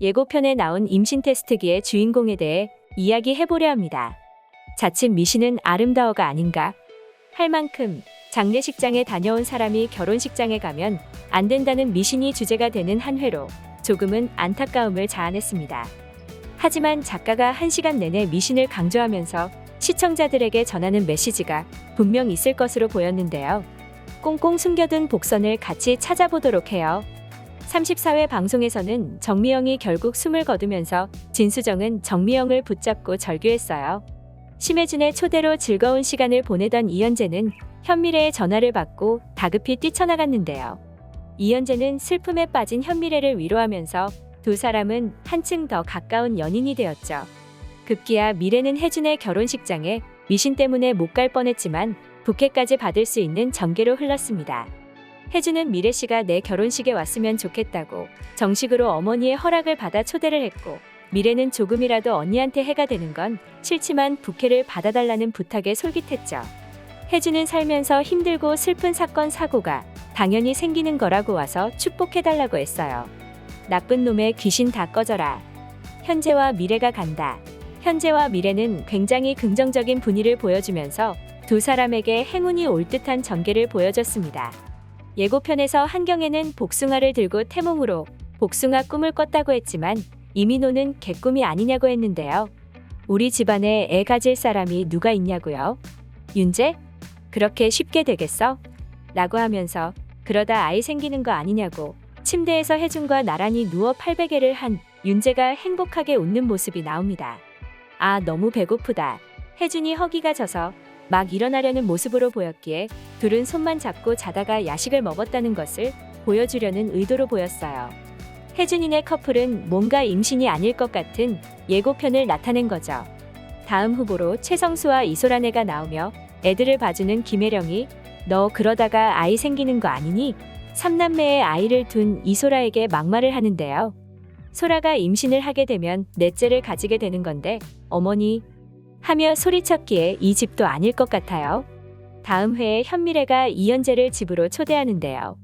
예고편에 나온 임신 테스트기의 주인공에 대해 이야기해보려 합니다. 자칫 미신은 아름다워가 아닌가? 할 만큼 장례식장에 다녀온 사람이 결혼식장에 가면 안 된다는 미신이 주제가 되는 한 회로 조금은 안타까움을 자아냈습니다. 하지만 작가가 한 시간 내내 미신을 강조하면서 시청자들에게 전하는 메시지가 분명 있을 것으로 보였는데요. 꽁꽁 숨겨둔 복선을 같이 찾아보도록 해요. 34회 방송에서는 정미영이 결국 숨을 거두면서 진수정은 정미영을 붙잡고 절규했어요. 심혜준의 초대로 즐거운 시간을 보내던 이현재는 현미래의 전화를 받고 다급히 뛰쳐나갔는데요. 이현재는 슬픔에 빠진 현미래를 위로하면서 두 사람은 한층 더 가까운 연인이 되었죠. 급기야 미래는 혜준의 결혼식장에 미신 때문에 못 갈 뻔했지만 부케까지 받을 수 있는 전개로 흘렀습니다. 혜준은 미래 씨가 내 결혼식에 왔으면 좋겠다고 정식으로 어머니의 허락을 받아 초대를 했고 미래는 조금이라도 언니한테 해가 되는 건 싫지만 부케를 받아달라는 부탁에 솔깃했죠. 혜준은 살면서 힘들고 슬픈 사건 사고가 당연히 생기는 거라고 와서 축복해달라고 했어요. 나쁜 놈의 귀신 다 꺼져라. 현재와 미래가 간다. 현재와 미래는 굉장히 긍정적인 분위를 보여주면서 두 사람에게 행운이 올 듯한 전개를 보여줬습니다. 예고편에서 한경애는 복숭아를 들고 태몽으로 복숭아 꿈을 꿨다고 했지만 이민호는 개꿈이 아니냐고 했는데요. 우리 집안에 애 가질 사람이 누가 있냐고요? 윤재? 그렇게 쉽게 되겠어? 라고 하면서 그러다 아이 생기는 거 아니냐고 침대에서 혜준과 나란히 누워 팔베개를 한 윤재가 행복하게 웃는 모습이 나옵니다. 아, 너무 배고프다. 혜준이 허기가 져서 막 일어나려는 모습으로 보였기에 둘은 손만 잡고 자다가 야식을 먹었다는 것을 보여주려는 의도로 보였어요. 혜준이네 커플은 뭔가 임신이 아닐 것 같은 예고편을 나타낸 거죠. 다음 후보로 최성수와 이소라네가 나오며 애들을 봐주는 김혜령이 너 그러다가 아이 생기는 거 아니니? 삼남매의 아이를 둔 이소라에게 막말을 하는데요. 소라가 임신을 하게 되면 넷째를 가지게 되는 건데 어머니 하며 소리쳤기에 이 집도 아닐 것 같아요. 다음 회에 현미래가 이현재를 집으로 초대하는데요.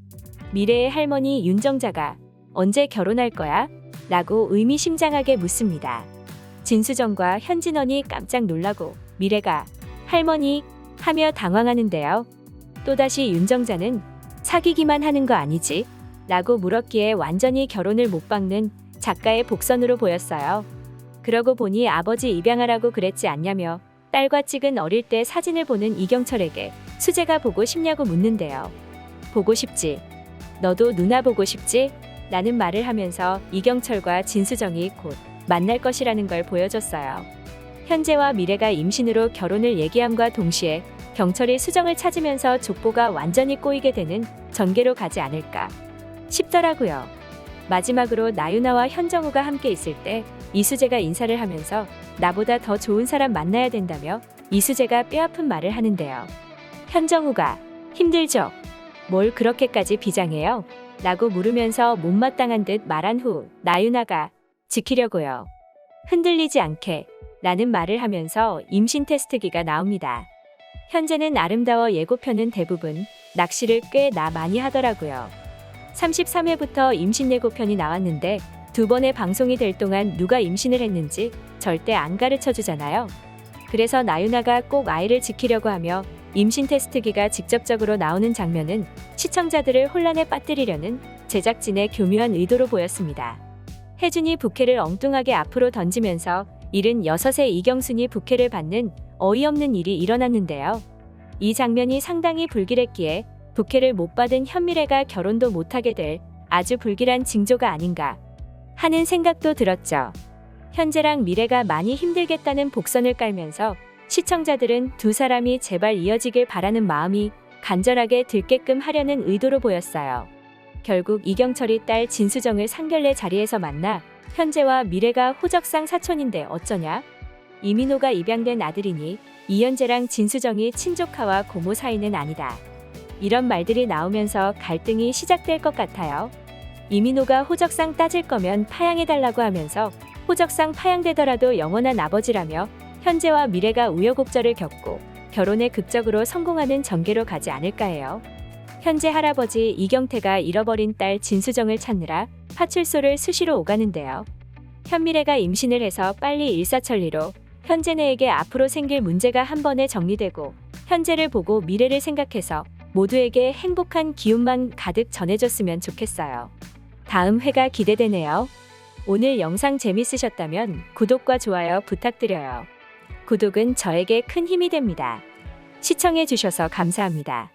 미래의 할머니 윤정자가 언제 결혼할 거야? 라고 의미심장하게 묻습니다. 진수정과 현진원이 깜짝 놀라고 미래가 할머니 하며 당황하는데요. 또다시 윤정자는 사귀기만 하는 거 아니지? 라고 물었기에 완전히 결혼을 못 박는 작가의 복선으로 보였어요. 그러고 보니 아버지 입양하라고 그랬지 않냐며 딸과 찍은 어릴 때 사진을 보는 이경철에게 수재가 보고 싶냐고 묻는데요. 보고 싶지. 너도 누나 보고 싶지? 라는 말을 하면서 이경철과 진수정이 곧 만날 것이라는 걸 보여줬어요. 현재와 미래가 임신으로 결혼을 얘기함과 동시에 경철이 수정을 찾으면서 족보가 완전히 꼬이게 되는 전개로 가지 않을까 싶더라고요. 마지막으로 나유나와 현정우가 함께 있을 때 이수재가 인사를 하면서 나보다 더 좋은 사람 만나야 된다며 이수재가 뼈아픈 말을 하는데요. 현정우가 힘들죠? 뭘 그렇게까지 비장해요? 라고 물으면서 못마땅한 듯 말한 후 나유나가 지키려고요. 흔들리지 않게 라는 말을 하면서 임신 테스트기가 나옵니다. 현재는 아름다워 예고편은 대부분 낚시를 꽤 나 많이 하더라고요. 33회부터 임신 예고편이 나왔는데 두 번의 방송이 될 동안 누가 임신을 했는지 절대 안 가르쳐 주잖아요. 그래서 나유나가 꼭 아이를 지키려고 하며 임신 테스트기가 직접적으로 나오는 장면은 시청자들을 혼란에 빠뜨리려는 제작진의 교묘한 의도로 보였습니다. 혜준이 부케를 엉뚱하게 앞으로 던지면서 76세 이경순이 부케를 받는 어이없는 일이 일어났는데요. 이 장면이 상당히 불길했기에 부케를 못 받은 현미래가 결혼도 못하게 될 아주 불길한 징조가 아닌가 하는 생각도 들었죠. 현재랑 미래가 많이 힘들겠다는 복선을 깔면서 시청자들은 두 사람이 제발 이어지길 바라는 마음이 간절하게 들게끔 하려는 의도로 보였어요. 결국 이경철이 딸 진수정을 상견례 자리에서 만나 현재와 미래가 호적상 사촌인데 어쩌냐? 이민호가 입양된 아들이니 이현재랑 진수정이 친조카와 고모 사이는 아니다. 이런 말들이 나오면서 갈등이 시작될 것 같아요. 이민호가 호적상 따질 거면 파양해달라고 하면서 호적상 파양되더라도 영원한 아버지라며 현재와 미래가 우여곡절을 겪고 결혼에 극적으로 성공하는 전개로 가지 않을까 해요. 현재 할아버지 이경태가 잃어버린 딸 진수정을 찾느라 파출소를 수시로 오가는데요. 현미래가 임신을 해서 빨리 일사천리로 현재네에게 앞으로 생길 문제가 한 번에 정리되고 현재를 보고 미래를 생각해서 모두에게 행복한 기운만 가득 전해줬으면 좋겠어요. 다음 회가 기대되네요. 오늘 영상 재밌으셨다면 구독과 좋아요 부탁드려요. 구독은 저에게 큰 힘이 됩니다. 시청해주셔서 감사합니다.